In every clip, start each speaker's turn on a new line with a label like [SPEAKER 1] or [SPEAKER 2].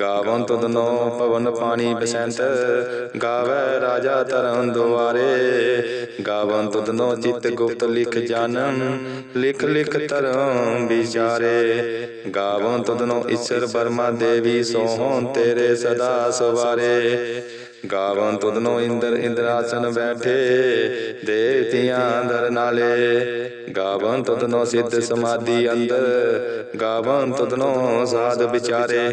[SPEAKER 1] ਗਾਵਨ ਤੁਧਨੋ ਪਵਨ ਪਾਣੀ ਬਸੰਤ, ਗਾਵੇ ਰਾਜਾ ਧਰਮ ਦੁਆਰੇ। ਗਾਵਨ ਤੁਧਨੋ ਚਿਤ ਗੁਪਤ ਲਿਖ ਜਾਨਮ, ਲਿਖ ਲਿਖ ਧਰਮ ਵਿਚਾਰੇ। ਗਾਵਨ ਤੁਧਨੋ ਈਸ਼ਰ ਬਰਮਾ ਦੇਵੀ ਸੋਹਣ ਤੇਰੇ ਸਦਾ ਸਵਾਰੇ। ਗਾਵਨ ਤੁਧਨੋ ਇੰਦਰ ਇੰਦਰਾਸਨ ਬੈਠੇ ਦੇਵਤਿਆਂ ਦਰ ਨਾਲੇ। ਗਾਵਨ ਤੁਧਨੋ ਸਿੱਧ ਸਮਾਧੀ ਅੰਦਰ, ਗਾਵਨ ਤੁਧਨੋ ਸਾਧ ਵਿਚਾਰੇ।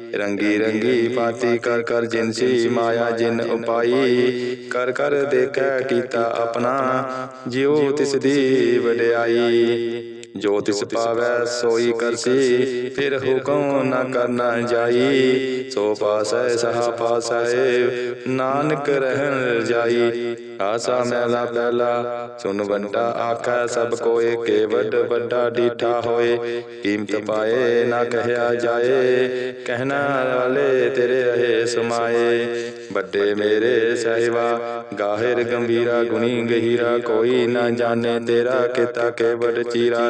[SPEAKER 1] ਰੰਗੀ ਰੰਗੀ ਪਾਤੀ ਕਰ ਕਰ ਜਿਨਸੀ ਮਾਇਆ, ਜਿਨ ਉਪਾਈ, ਕਰ ਕਰ ਦੇਖੈ ਕੀਤਾ ਆਪਣਾ, ਜਿਉ ਤਿਸ ਦੀ ਵਡਿਆਈ। ਜੋ ਤਿਸ ਪਾਵੈ ਸੋਈ ਕਰਸੀ ਫਿਰ ਹੁਕਮ ਨਾ ਕਰਨਾ ਜਾਈ। ਸੋ ਪਾਸੈ ਸਹਾ ਪਾਸੈ ਨਾਨਕ ਰਹਿਣ ਜਾਈ। ਆਸਾ ਮੈਲਾ ਪਹਿਲਾ ਸੁਨ ਵੰਡਾ ਆਖੈ ਸਭ ਕੋਏ ਕੇ ਵੱਡ ਵੱਡਾ ਡੀਠਾ ਹੋਏ। ਕੀਮਤ ਪਾਏ ਨਾ ਕਹਿਆ ਜਾਏ। ਕਹਿਣਾ ਵਾਲੇ ਤੇਰੇ ਰਹੇ ਸਮਾਏ। ਵੱਡੇ ਮੇਰੇ ਸਹਿਬਾ ਗਾਹਿਰ ਗੰਭੀਰਾ ਗੁਣੀ ਗਹੀਰਾ ਕੋਈ ਨਾ ਜਾਣੇ ਤੇਰਾ ਕੀਤਾ ਕੇ ਵੱਡ ਚੀਰਾ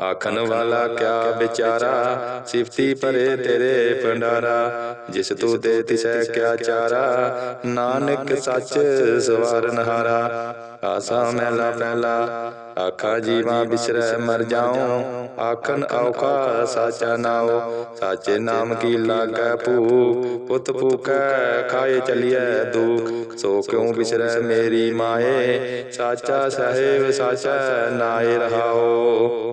[SPEAKER 1] ਆਖਣ ਵਾਲਾ ਕਿਆ ਵਿਚਾਰਾ? ਸਿਫਤੀ ਭਰੇ ਤੇਰੇ ਭੰਡਾਰਾ। ਜਿਸ ਤੂੰ ਦੇ ਤਿਸੈ ਕਿਆ ਚਾਰਾ? ਨਾਨਕ ਸੱਚ ਸਵਾਰਨ ਹਾਰਾ। ਆਸਾ ਮਹਿਲਾ ਪਹਿਲਾ। ਆਖਾ ਜੀਵਾ ਬਿਸਰੈ ਮਰ ਜਾਉ। ਆਖਣ ਔਖਾ ਸਾਚਾ ਨਾਉ। ਸਾਚੇ ਨਾਮ ਕੀ ਲਾਗੈ ਭੂ? ਪੁੱਤ ਭੂਕੈ ਖਾਏ ਚਲੀਐ ਦੁਖ। ਸੋ ਕਿਉ ਬਿਸਰੈ ਮੇਰੀ ਮਾਏ? ਸਾਚਾ ਸਾਹਿਬ ਸਾਚਾ ਨਾਏ ਰਹਾਓ।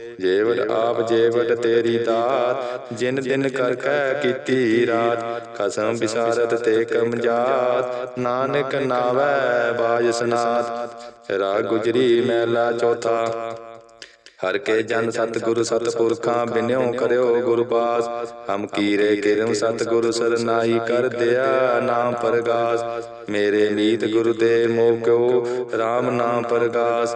[SPEAKER 1] ਜੇਵੜ ਆਪ ਜੇਵੜ ਤੇਰੀ ਦਾਤ ਜਿਨ ਦਿਨ ਕਰ ਕੈ ਕੀਤੀ ਰਾਤ। ਖਸਮ ਵਿਸਾਰਤ ਤੇ ਕਮਜਾਤ ਨਾਨਕ ਨਾਵੈ ਬਾਜ ਸਨਾਤ। ਰਾਗ ਗੁਜਰੀ ਮਹਿਲਾ ਚੌਥਾ। ਹਰ ਕੇ ਜਨ ਸਤਿਗੁਰੂ ਸਤਿਪੁਰਖਾਂ ਬਿਨਿਓ ਕਰਿਓ ਗੁਰ ਪਾਸ ਹਮ ਕੀਰੇ ਕਿਰਮ ਸਤਿਗੁਰੂ ਸਰਨਾਈ ਕਰ ਦਿਆ ਨਾਮ ਪਰਗਾਸ। ਮੇਰੇ ਮੀਤ ਗੁਰੂ ਦੇ ਮੋਹ ਕਿਉ RAM ਨਾਮ ਪਰਗਾਸ।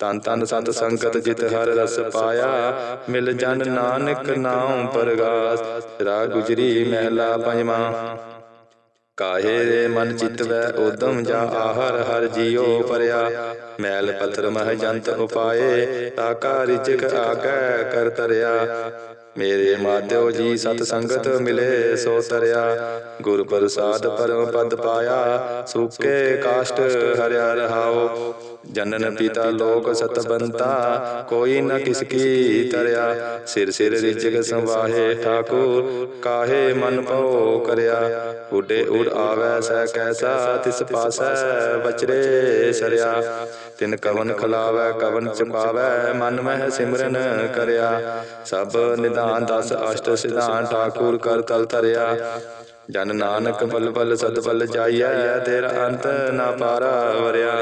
[SPEAKER 1] ਤਨ ਤਨ ਸਤ ਸੰਗਤ ਜਿਤ ਹਰ ਰਸ ਪਾਇਆ, ਮਿਲ ਜਨ ਨਾਨਕ ਨਾਮ ਪਰਗਾਸ ਰਾ ਗੁਜਰੀ ਮਹਿਲਾ ਪੰਜਵਾਂ। ਕਾਹੇ ਰੇ ਮਨ ਚਿਤ ਵੈ ਉਦਮ ਜਾ ਆਹਰ ਹਰ ਜੀਉ ਪਰਿਆ, ਮੈਲ ਪੱਥਰ ਮਹ ਜੰਤ ਉਪਾਏ ਤਾਕਾ ਰਿਜਕ ਆਗੈ ਕਰ ਤਰਿਆ। ਮੇਰੇ ਮਾਧਿਓ ਜੀ ਸਤ ਸੰਗਤ ਮਿਲੇ, ਸੋ ਤਰਿਆ। ਗੁਰ ਪ੍ਰਸਾਦ ਪਰਮ ਪਦ ਪਾਇਆ, ਸੁਕੇ ਕਾਸ਼ਟ ਹਰਿਆ ਰਹਾਓ। ਜਨਨ ਪਿਤਾ ਲੋਕ ਸਤਬੰਤਾ ਕੋਈ ਨ ਕਿਸ ਕੀ ਤਰਿਆ। ਸਿਰ ਸਿਰ ਰਿਜਕ ਸੰਵਾਹੇ ਠਾਕੁਰ, ਕਾਹੇ ਮਨ ਭਉ ਕਰਿਆ। ਉਡੇ ਉੜ ਆਵੈ ਸਹਿ ਕੈਸਾ, ਤਿਸ ਪਾਸੈ ਬਚਰੇ ਸਰਿਆ। ਤਿਨ ਕਵਨ ਖਲਾਵੈ, ਕਵਨ ਚਪਾਵੈ ਮਨ ਮਹਿ ਸਿਮਰਨ ਕਰਿਆ। ਸਭ ਨਿਧਾਨ ਦਸ ਅਸ਼ਟ ਸਿਧਾਨ ਠਾਕੁਰ ਕਰ ਤਲ ਧਰਿਆ। ਜਨ ਨਾਨਕ ਬਲ ਬਲ ਸਦ ਬਲ ਜਾਈਐ ਤੇਰਾ ਅੰਤ ਨਾ ਪਾਰਾ ਵਰਿਆ।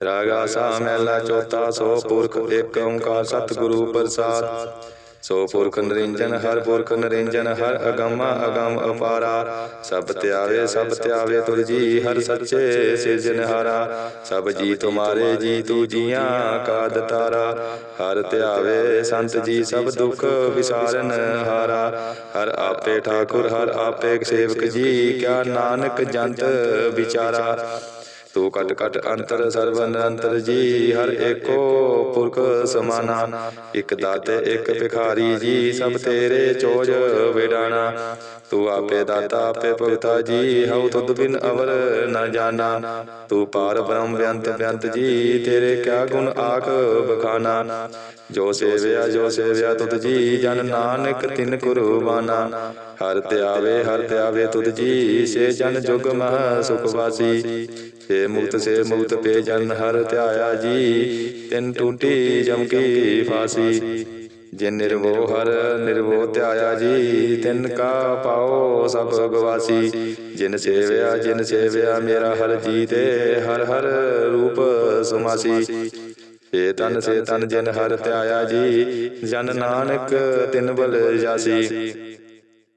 [SPEAKER 1] ਰਾਗਾ ਸਾ ਮਹਿਲਾ ਚੌਥਾ ਸੋ ਪੁਰਖ ਏਕ ਓੰਕਾਰ ਸਤਿਗੁਰੂ ਪ੍ਰਸਾਦ। ਸੋ ਪੁਰਖ ਨਿਰੰਜਨ ਹਰ ਪੁਰਖ ਨਿਰੰਜਨ ਹਰ ਅਗੰਮ ਅਗੰਮ ਅਪਾਰਾ। ਸਭ ਧਿਆਵੇ ਸਭ ਧਿਆਵੇ ਤੁਰ ਜੀ ਹਰ ਸੱਚੇ ਸਿਰਜਨਹਾਰਾ ਸਭ ਜੀ ਤੁਮਾਰੇ ਜੀ ਤੂ ਜੀਆਂ ਕਾ ਦਤਾਰਾ। ਹਰ ਧਿਆਵੇ ਸੰਤ ਜੀ ਸਭ ਦੁਖ ਵਿਸਾਰਨ ਹਾਰਾ। ਹਰ ਆਪੇ ਠਾਕੁਰ ਹਰ ਆਪੇ ਸੇਵਕ ਜੀ ਕਿਆ ਨਾਨਕ ਜੰਤ ਵਿਚਾਰਾ। ਤੂੰ ਕਟ ਕਟ ਅੰਤਰ ਸਰਬ ਨਿਰੰਤਰ ਜੀ, ਹਰ ਏਕੋ ਪੁਰਖ ਸਮਾਨਾ। ਇਕ ਦਾਤੇ, ਇਕ ਭਿਖਾਰੀ ਜੀ, ਸਭ ਤੇਰੇ ਚੋਜ ਵਿਡਾਣਾ ਤੂੰ ਆਪੇ ਦਾਤਾ, ਆਪੇ ਭਗਤਾ ਜੀ, ਹਉ ਤੁਧ ਬਿਨ ਅਵਰ ਨ ਜਾਣਾ। ਤੂੰ ਪਾਰ ਬ੍ਰਹਮ ਬਿਅੰਤ ਬਿਅੰਤ ਜੀ, ਤੇਰੇ ਕਿਆ ਗੁਣ ਆਖ ਬਖਾਨਾ। ਜੋ ਸੇਵਿਆ ਜੋ ਸੇਵਿਆ ਤੁਧ ਜੀ, ਜਨ ਨਾਨਕ ਤਿਨ ਕੁਰਬਾਨਾ। ਹਰ ਧਿਆਵੇ ਹਰ ਧਿਆਵੇ ਤੁਧ ਜੀ, ਸੇ ਜਨ ਜੁਗ ਮਹ ਸੁਖ ਵਾਸੀ। ਸੇ ਮੁਕਤ ਸੇ ਮੁਕਤ ਪੇ ਜਨ ਹਰ ਧਿਆਇਆ ਜੀ। ਤਿੰਨ ਟੂਟੀ ਜਮ ਫਾਸੀ। ਜਿਨ ਨਿਰਭਉ ਹਰ ਨਿਰਭਉ ਧਿਆਇਆ ਜੀ, ਤਿਨ ਕਾ ਪਾਓ ਸਭ ਗਵਾਸੀ। ਜਿਨ ਸੇਵਿਆ ਜਿਨ ਸੇਵਿਆ ਮੇਰਾ ਹਰ ਜੀ ਤੇ ਹਰ ਹਰ ਰੂਪ ਸੁਮਾਸੀ। ਸੇ ਤਨ ਸੇ ਤਨ ਜਿਨ ਹਰ ਧਿਆਇਆ ਜੀ, ਜਨ ਨਾਨਕ ਤਿਨ ਬਲ ਜਾਸੀ।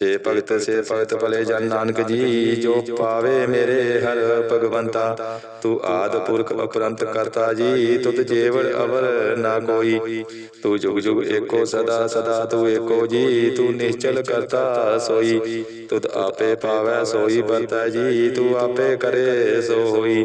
[SPEAKER 1] ਸੇ ਭਗਤ ਸੇ ਭਗਤ ਭਲੇ ਜਨ ਨਾਨਕ ਜੀ, ਜੋ ਪਾਵੇ ਮੇਰੇ ਹਰ ਭਗਵੰਤਾ। ਤੂੰ ਆਦ ਪੁਰਖ ਅਪਰੰਤ ਕਰਤਾ ਜੀ, ਤੁਧ ਜੇਵੜ ਅਵਰ ਨਾ ਕੋਈ। ਤੂੰ ਜੁਗ ਜੁਗ ਏਕੋ ਸਦਾ ਸਦਾ ਤੂੰ ਏਕੋ ਜੀ, ਤੂੰ ਨਿਸ਼ਚਲ ਕਰਤਾ ਸੋਈ। ਤੁਧ ਆਪੇ ਪਾਵੈ ਸੋਈ, ਵਰਤੈ ਜੀ, ਤੂੰ ਆਪੇ ਕਰੇ ਸੋ ਹੋਈ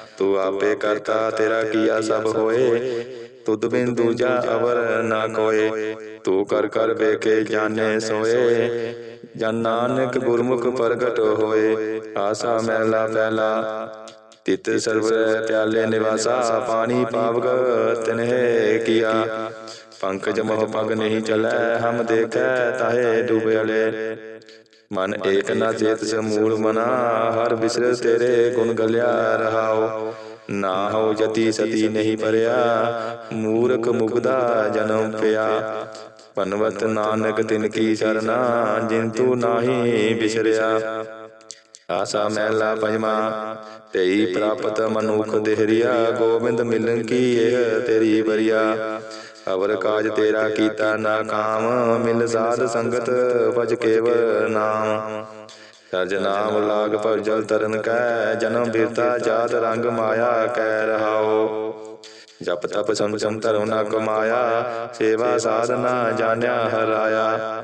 [SPEAKER 1] ਤੂੰ ਆਪੇ ਕਰਤਾ ਤੇਰਾ ਕੀਆ ਸਭ ਹੋਏ ਤੁਧ ਬਿਨ ਦੂਜਾ ਅਵਰ ਨਾ ਕੋਏ ਤੂੰ ਕਰ ਕਰ ਵੇਖੇ ਜਾਣੇ ਸੋਏ ਜਨ ਨਾਨਕ ਗੁਰਮੁਖ ਪ੍ਰਗਟ ਹੋਏ ਆਸਾ ਮਹਿਲਾ ਪਹਿਲਾ ਤਿਤ ਸਰਵਰ ਪਿਆਲੇ ਨਿਵਾਸਾ ਪਾਣੀ ਪਾਵਕ ਤਿਨਹਿ ਕੀਆ ਪੰਕਜ ਮੋਹ ਪਗ ਨਹੀਂ ਚਲੈ ਹਮ ਦੇਖੈ ਤਾਹੇ ਡੂਬਿਆਲੇ ਮਨ ਏਕ ਨਾ ਚੇਤ ਸਮੂਲ ਮਨਾ ਹਰ ਬਿਸਰ ਤੇਰੇ ਗੁਣ ਗਲਿਆ ਰਹਾਓ। ਨਾ ਹੋ ਜਤੀ ਸਤੀ ਨਹੀਂ ਪਰਿਆ ਮੂਰਖ ਮੁਗਦਾ ਜਨਮ ਪਿਆ। ਪਨਵਤ ਨਾਨਕ ਤਿਨ ਕੀ ਸਰਨਾ ਜਿਨ ਤੂ ਨਾਹੀ ਬਿਸਰਿਆ। ਆਸਾ ਮਹਿਲਾ ਪੰਜਵਾ ਤੇਈ ਪ੍ਰਾਪਤ ਮਨੁਖ ਦੇਹਰੀਆ ਗੋਬਿੰਦ ਮਿਲਨ ਕੀ ਇਹ ਤੇਰੀ ਬਰੀਆ ਅਵਰ ਕਾਜ ਤੇਰਾ ਕੀਤਾ ਨਾ ਕਾਮ ਮਿਲ ਸਾਧ ਸੰਗਤ ਭਜ ਕੇਵਲ ਨਾਮ। ਸਰਜ ਨਾਮ ਲਾਗ ਪਰ ਜਲ ਤਰਨ ਕੈ ਜਨਮ ਬਿਰਤਾ ਜਾਤ ਰੰਗ ਮਾਇਆ ਕੈ ਰਹਾਓ। ਜਪ ਤਪ ਸੰਤਮ ਧਰਮ ਨਾ ਕਮਾਇਆ ਸੇਵਾ ਸਾਧਨਾ ਜਾਣਿਆ ਹਰਾਇਆ।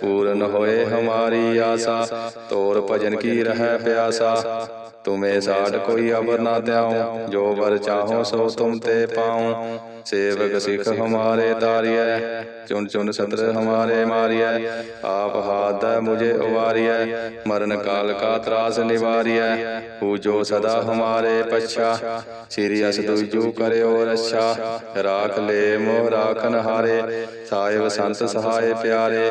[SPEAKER 2] ਪੂਰਨ ਹੋਏ ਹਮਾਰੀ ਆਸਾ, ਤੋਰ ਭਜਨ ਕੀ ਰਹਿ ਪਿਆਸਾ। ਤੁਮੇ ਸਾਡ ਕੋਈ ਅਵਰ ਨਾ ਤਿਆਉ ਜੋ ਵਰ ਚਾਹੋ ਸੋ ਤੁਮ ਤੇ ਪਾਉ। ਸੇਵਕ ਸਿਖ ਹਮਾਰੇ ਤਾਰੀਐ ਚੁਨ ਚੁਨ ਸਤਰ ਹਮਾਰੇ ਮਾਰੀਐ। ਆਪ ਹਾਥ ਦੈ ਮੁਝੇ ਉਵਾਰੀਐ, ਮਰਨ ਕਾਲ ਕਾ ਤਰਾਸ ਨਿਵਾਰੀਐ। ਹੂ ਜੋ ਸਦਾ ਹਮਾਰੇ ਪਛਾ, ਸ੍ਰੀ ਅਸ ਦੁਜੂ ਕਰਿਓ ਰੱਛਾ। ਰਾਖ ਲੈ ਮੋਹ ਰਾਖਨ ਹਾਰੇ, ਸਾਹਿਬ ਸੰਤ ਸਹਾਏ ਪਿਆਰੇ।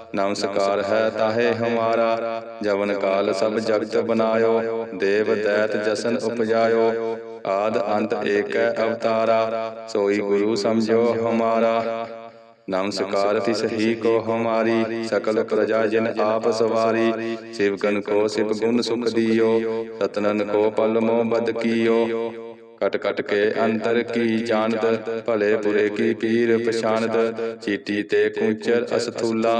[SPEAKER 2] ਨਮਸਕਾਰ ਹੈ ਤਾਹੇ ਹਮਾਰਾ, ਜਵਨ ਕਾਲ ਸਭ ਜਗਤ ਬਨਾਇਓ, ਦੇਵ ਦੈਤ ਜਸਨ ਉਪਜਾਇਓ, ਆਦ ਅੰਤ ਏਕੈ ਅਵਤਾਰਾ, ਸੋਈ ਗੁਰੂ ਸਮਝੋ ਹਮਾਰਾ। ਨਮਸਕਾਰ ਤਿਸ ਹੀ ਕੋ ਹਮਾਰੀ, ਸਕਲ ਪ੍ਰਜਾ ਜਿਨ ਆਪ ਸਵਾਰੀ ਸਿਵਕਨ ਕੋ ਸਿਵ ਗੁਣ ਸੁਖ ਦਿਓ, ਸਤਨਨ ਕੋ ਪਲ ਮੋ ਬਦ ਕੀਓ। ਕਟ ਕਟ ਕੇ ਅੰਦਰ ਕੀ ਜਾਣਦ ਭਲੇ ਬੁਰੇ ਕੀ ਪੀਰ ਪਛਾਨਦ ਚੀਟੀ ਤੇ ਕੁੰਚਰ ਅਸਥੂਲਾ।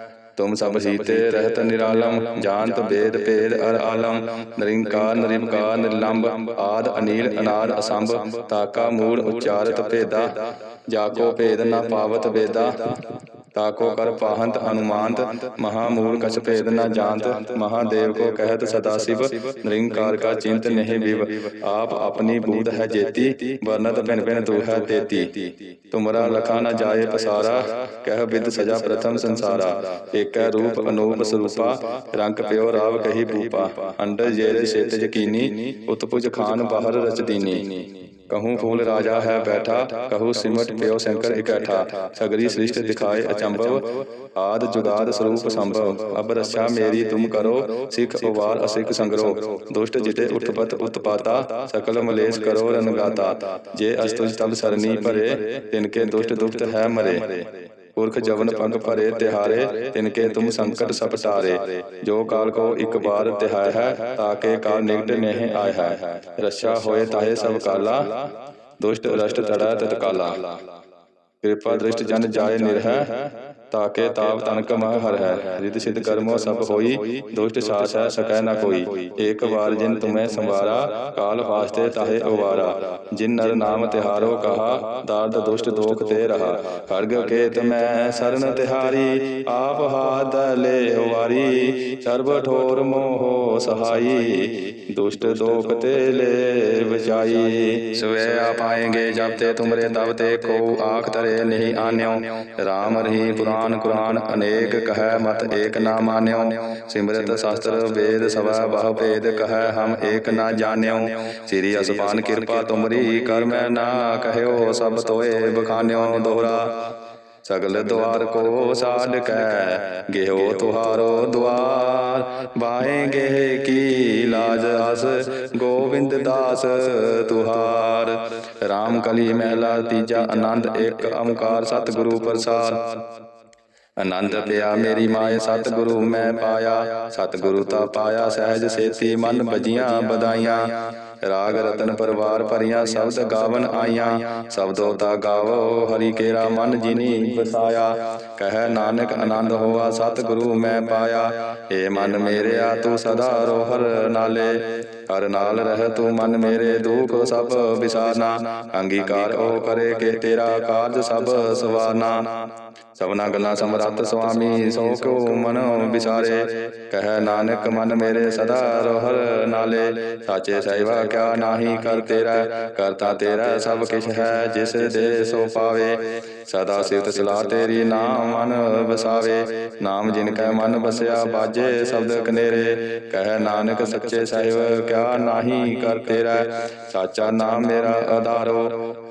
[SPEAKER 2] ਤੁਮ ਸਭ ਸੀਤੇ ਰਹਿਤ ਨਿਰਾਲਮ ਜਾਣਤ ਬੇਦ ਭੇਦ ਅਰ ਆਲਮ ਨਰਿੰਕਾਰ ਨਿਰੰਕਾਰ ਨਿਰਲੰਭ ਆਦ ਅਨੀਲ ਅਨਾਦ ਅਸੰਭ ਤਾਕਾ ਮੂੜ ਉਚਾਰਤ ਭੇਦਾ ਜਾਕੋ ਭੇਦ ਨਾ ਪਾਵਤ ਵੇਦਾ। ਤਾਕੋ ਕਰ ਪਾਹੰਤ ਅਨੁਮਾਨਤ ਮਹਾਮੂਲ ਕਛ ਭੇਦ ਨਾ ਜਾਣਤ ਮਹਾਦੇਵ ਕੋ ਕਹਿਤ ਸਦਾ ਸਿਵ ਨਿਰੰਕਾਰ ਕਾ ਚਿੰਤ ਨਹੀਂ ਆਪਣੀ ਬੂਧ ਹੈ ਜੇਤੀ ਵਰਨਤ ਭਿਨ ਭਿਨ ਤੂ ਹੈ ਤੇਤੀ। ਤੁਮਰਾ ਲਖਾ ਨ ਜਾਏ ਪਸਾਰਾ ਕਹਿ ਵਿਦ ਸਜਾ ਪ੍ਰਥਮ ਸੰਸਾਰਾ। ਏਕੈ ਰੂਪ ਅਨੂਪ ਸਰੂਪਾ ਰੰਗ ਪਿਓ ਰਾਵ ਕਹੀ ਭੂਪਾ ਅੰਡਰ ਜੇਰੇ ਛੇਤ ਯਕੀਨੀ ਉਤਪੁਜ ਖਾਨ ਬਾਹਰ ਕਹੂੰ ਫੂਲ ਰਾਜਾ ਹੈ ਬੈਠਾ ਕਹੂੰ ਸਿਮਟ ਪਿਓ ਸ਼ੰਕਰ ਇਕੱਠਾ ਸਗਰੀ ਸ੍ਰਿਸ਼ਟ ਦਿਖਾਏ ਅਚੰਭਵ ਆਦ ਜੁਗਾਦ ਸਰੂਪ ਸੰਭਵ ਅਬ ਰੱਛਾ ਮੇਰੀ ਤੁਮ ਕਰੋ ਸਿੱਖ ਉਵਾਰ ਅਸਿਕ ਸੰਗਰੋ ਦੁਸ਼ਟ ਜਿਤੇ ਉਤਪਤ ਉਤਪਾਤਾ ਸਕਲ ਮਲੇਸ਼ ਕਰੋ ਰਨਗਾਤਾ ਜੇ ਅਸਤੁਜ ਤਬ ਸਰਨੀ ਭਰੇ ਤਿਨਕੇ ਦੁਸ਼ਟ ਦੁਖਤ ਹੈ ਮਰੇ। ਪੁਰਖ ਜਵਨ ਪੰਗ ਭਰੇ ਤਿਹਾਰੇ ਤਿਨਕੇ ਤੁਮ ਸੰਕਟ ਸਭ ਟਾਰੇ ਜੋ ਕਾਲ ਕੋ ਇੱਕ ਬਾਰ ਤਿਹਾਇ ਹੈ ਤਾਕੇ ਕਾਲ ਨਿਕਟ ਨਹੀਂ ਆਇ ਹੈ। ਰੱਛਾ ਹੋਏ ਤਾਹੇ ਸਭ ਕਾਲਾ ਦੁਸ਼ਟ ਰਸ਼ਟ ਤੜਾ ਤਤਕਾਲਾ। ਕਿਰਪਾ ਦ੍ਰਿਸ਼ਟ ਜਨ ਜਾਏ ਨਿਰਹਿ ਤਾਕੇ ਤਾਪ ਤਨਕ ਮਹ ਹਰ ਹੈ ਰਿਤ ਸਿਧ ਕਰਮੋ ਸਭ ਹੋਈ ਦੁਸ਼ਟ ਸਾਸ ਹੈ ਸਕੈ ਨ ਕੋਈ। ਏਕ ਵਾਰ ਜਿਨ ਤੁਮੈ ਸੰਵਾਰਾ ਕਾਲ ਵਾਸਤੇ ਤਾਹੇ ਅਵਾਰਾ ਜਿਨ ਨਰ ਨਾਮ ਤਿਹਾਰੋ ਕਹਾ ਦਾਰਦ ਦੁਸ਼ਟ ਦੋਖ ਤੇ ਰਹਾ ਖੜਗ ਕੇ ਤਮੈ ਸਰਨ ਤਿਹਾਰੀ ਆਪ ਹਾਥ ਲੈ ਵਾਰੀ ਸਰਬ ਠੋਰ ਮੋਹ ਸਹਾਈ। ਦੁਸ਼ਟ ਦੋਖ ਤੇ ਲੈ ਬਚਾਈ ਸਵੇ ਆ ਜਬ ਤੇ ਤੁਮਰੇ ਤਬ ਤੇ ਕੋ ਆਖ ਤਰੇ ਨਹੀਂ ਆਨਿਓ। ਰਾਮ ਰਹੀ ਪੁਰਾਨ ਕੁਰਾਨ, ਅਨੇਕ ਕਹੈ ਮਤ ਏਕ ਨਾ ਮਾਨਿਓ। ਸਿਮਰਤ ਸ਼ਾਸਤਰ ਵੇਦ ਸਵਾ ਬਹੁ ਭੇਦ ਕਹੈ ਹਮ ਏਕ ਨਾ ਜਾਣਿਓ। ਸ੍ਰੀ ਅਸਪਾਨ ਕਿਰਪਾ ਤੁਮਰੀ ਕਰ ਮੈਂ ਨਾ ਕਹਿਓ ਸਭ ਤੋਏ ਬਖਾਨਿਓ ਦੋਹਰਾ। ਸਗਲ ਦੁਆਰ ਕੋ ਸਾਡ ਕੈ ਗਿਓ ਤੁਹਾਰੋ ਦੁਆਰ ਬਾਹੇਗੇ ਕੀ ਲਾਜ ਅਸ? ਗੋਬਿੰਦ ਦਾਸ ਤੁਹਾਰ। RAM ਕਲੀ ਮਹਿਲਾ ਤੀਜਾ ਆਨੰਦ ਇੱਕ ਓੰਕਾਰ ਸਤਿਗੁਰੂ ਪ੍ਰਸਾਦ। ਆਨੰਦ ਪਿਆ ਮੇਰੀ ਮਾਏ ਸਤਿਗੁਰੂ, ਮੈਂ ਪਾਇਆ। ਸਤਿਗੁਰੂ ਤਾ ਪਾਇਆ ਸਹਿਜ ਸੇਤੀ, ਮਨ ਬਜੀਆਂ ਬਦਾਈਆਂ ਰਾਗ ਰਤਨ ਪਰਵਾਰ ਭਰੀਆਂ, ਸ਼ਬਦ ਗਾਵਨ ਆਈਆਂ। ਸ਼ਬਦੋ ਤਾ ਗਾਵੋ, ਹਰੀ ਕੇਰਾ ਮਨ ਜਿਨੀ ਬਸਾਇਆ ਕਹਿ ਨਾਨਕ ਆਨੰਦ ਹੋਆ, ਸਤਿਗੁਰੂ ਮੈਂ ਪਾਇਆ। ਏ ਮਨ ਮੇਰਿਆ, ਤੂੰ ਸਦਾ ਰੋਹਰ ਨਾਲੇ। ਹਰ ਨਾਲ ਰਹਿ ਤੂੰ ਮਨ ਮੇਰੇ ਦੁਖ ਸਭ ਵਿਸਾਰਨਾ। ਅੰਗੀਕਾਰ ਉਹ ਕਰੇ ਕਿ ਤੇਰਾ ਕਾਰਜ ਸਭ ਸਵਾਰਨਾ। ਸਭਨਾ ਗੱਲਾਂ ਸਮਰੱਥ ਸੁਆਮੀ, ਸੋ ਕੋ ਮਨ ਵਿਸਾਰੇ? ਕਹਿ ਨਾਨਕ, ਮਨ ਮੇਰੇ ਸਦਾ ਰੋਹਰ ਨਾਲੇ। ਸਾਚੇ ਸਹਿਵਾ ਕਿਆ ਨਾਹੀ ਕਰ ਤੇਰਾ? ਕਰਤਾ ਤੇਰਾ ਸਭ ਕਿਛ ਹੈ, ਜਿਸ ਦੇ ਸੋ ਪਾਵੇ। ਸਦਾ ਸਿਫਤ ਸਲਾਹ ਤੇਰੀ ਨਾਮ ਮਨ ਵਸਾਵੇ। ਨਾਮ ਜਿਨ ਕੈ ਮਨ ਵਸਿਆ, ਬਾਜੇ ਸ਼ਬਦ ਕਨੇਰੇ। ਕਹਿ ਨਾਨਕ, ਸੱਚੇ ਸਾਹਿਬ, ਕਿਆ ਨਾਹੀ ਕਰ ਤੇਰਾ ਸਾਚਾ ਨਾਮ ਮੇਰਾ ਆਧਾਰੋ।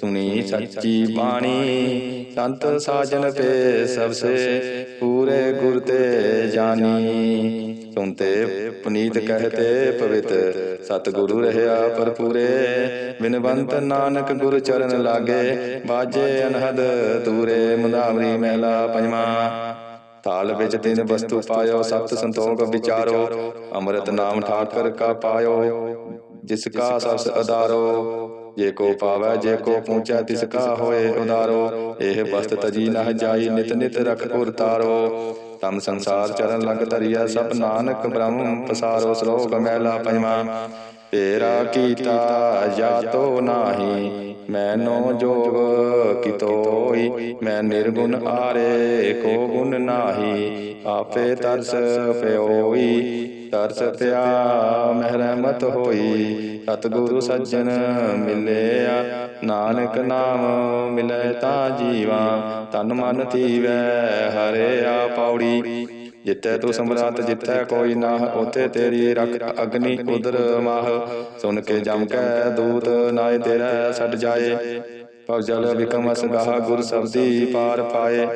[SPEAKER 2] ਸੁਣੀ ਸੱਚੀ ਬਾਣੀ। ਸੰਤ ਸਾਜਨ ਪੇ ਸਭ ਸੇ ਪੂਰੇ ਗੁਰ ਤੇ ਜਾਨੀ। ਸੁਨਤੇ ਪੁਨੀਤ ਕਹਤੇ ਪਵਿੱਤ। ਸਤਿਗੁਰੂ ਰਹਿਆ ਪਰਪੂਰੇ ਬਿਨਵੰਤ ਨਾਨਕ ਗੁਰ ਚਰਨ ਲਾਗੇ। ਬਾਜੇ ਅਨਹਦ ਤੂਰੇ ਮੁਦਾਵਰੀ ਮਹਿਲਾ ਪੰਜਵਾ। ਤਾਲ ਵਿੱਚ ਤਿੰਨ ਵਸਤੂ ਪਾਇਓ ਸਤ ਸੰਤੋਖ ਵਿਚਾਰੋ। ਅੰਮ੍ਰਿਤ ਨਾਮ ਠਾਕਰ ਕਾ ਪਾਇਓ ਜਿਸ ਕਾ ਸਬਸ ਅਦਾਰੋ ਜੇ ਕੋ ਪਾਵੈ, ਜੇ ਕੋ ਪਹੁੰਚੈ, ਤਿਸ ਕਾ ਹੋਏ ਉਦਾਰੋ। ਇਹ ਵਸਤ ਤਜੀ ਨਹ ਜਾਈ, ਨਿਤ ਨਿਤ ਰਖ ਉਰ ਤਾਰੋ। ਤਮ ਸੰਸਾਰ ਚਰਨ ਲੰਗ ਧਰਿਆ ਸਭ ਨਾਨਕ ਬ੍ਰਹਮ ਪਸਾਰੋ। ਸ਼ਲੋਕ ਮਹਿਲਾ ਪੰਜਵਾ, ਤੇਰਾ ਕੀਤਾ ਜਾਤੋ ਨਾਹੀ, ਮੈਨੋ ਜੋਗ ਕਿਤੋਈ ਮੈਂ ਨਿਰਗੁਣ ਆਰੇ, ਕੋ ਗੁਣ ਨਾਹੀ, ਆਪੇ ਤਰਸ ਪਿਓਈ ਤਰਸ ਪਿਆ ਮਹਿਰਮਤ ਹੋਈ ਸਤਿਗੁਰੂ ਸੱਜਣ ਮਿਲਿਆ। ਨਾਨਕ ਨਾਮ ਮਿਲੇ ਤਾਂ ਜੀਵਾ, ਤਨ ਮਨ ਥੀਵੈ ਹਰਿਆ ਪੌੜੀ। ਜਿੱਥੇ ਤੂੰ ਸਮਰਾਤ, ਜਿੱਥੇ ਕੋਈ ਨਾ ਉਥੇ ਤੇਰੀ ਰੱਖ ਅਗਨੀ ਉਦਰ ਮਾਹ। ਸੁਣ ਕੇ ਜਮ ਕੈ ਦੂਤ, ਨਾਏ ਤੇਰਾ ਛੱਡ ਜਾਏ। ਭਵ ਜਲ ਵਿਕਮ ਅਸਗਾਹ ਗੁਰ ਸਬਦੀ ਪਾਰ ਪਾਏ।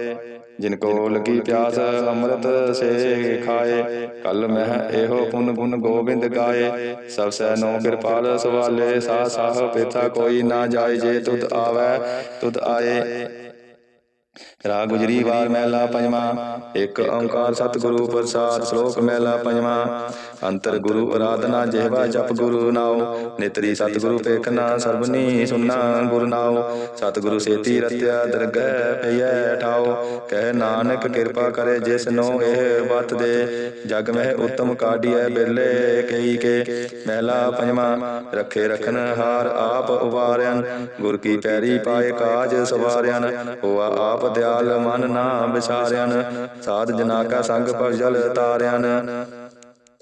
[SPEAKER 2] ਜਿਨ ਕੋ ਲਗੀ ਪਿਆਸ, ਅੰਮ੍ਰਿਤ ਸੇ ਖਾਏ, ਕਲ ਮਹਿ ਇਹੋ ਪੁਨ ਗੁਣ ਗੋਬਿੰਦ ਗਾਏ। ਸਭ ਸੈ ਨੋ ਕਿਰਪਾਲ, ਸਵਾਲੇ ਸਾ ਸਾਹ ਪੇਥਾ ਕੋਈ ਨਾ ਜਾਏ, ਜੇ ਤੁਧ ਆਵੈ, ਤੁਧ ਆਏ। ਰਾਗ ਗੁਜਰੀ ਵਾਰ ਮਹਿਲਾ ਪੰਜਵਾ, ਇੱਕ ਓੰਕਾਰ ਸਤਿਗੁਰੂ ਪ੍ਰਸਾਦ ਸ਼ਲੋਕ ਮਹਿਲਾ ਪੰਜਵਾ। ਅੰਤਰ ਗੁਰੂ ਆਰਾਧਨਾ ਜਿਹਵਾ ਜਪ ਗੁਰੂ ਨਾਉ, ਨਿਤਰੀ ਸਤਿਗੁਰੂ ਪੇਖਨਾ ਸਰਬਨੀ ਸੁਨਾ ਗੁਰ ਨਾਉ। ਸਤਿਗੁਰੂ ਸੇਤੀ ਰਤਿਆ ਦਰਗਹਿ ਪਈਐ ਠਾਉ, ਕਹਿ ਨਾਨਕ ਕਿਰਪਾ ਕਰੇ ਜਿਸ ਨੋ ਇਹ ਬਤ ਦੇ। ਜਗ ਮਹਿ ਉਤਮ ਕਾਢੀਐ ਬਿਰਲੇ ਕਈ ਕੇ। ਮਹਿਲਾ ਪੰਜਵਾ, ਰੱਖੇ ਰਖਨ ਹਾਰ ਆਪ ਉਵਾਰਿਆਨ ਗੁਰ ਕੀ ਪੈਰੀ ਪਾਏ ਕਾਜ ਸਵਾਰਿਆਨ ਹੋਆ ਆਪ ਦਿਆਲ ਮਨ ਨਾ ਵਿਸਾਰਿਆਨ ਸਾਧ ਜਨਾ ਕਾ ਸੰਗ ਭਜਲ ਤਾਰਿਆਨ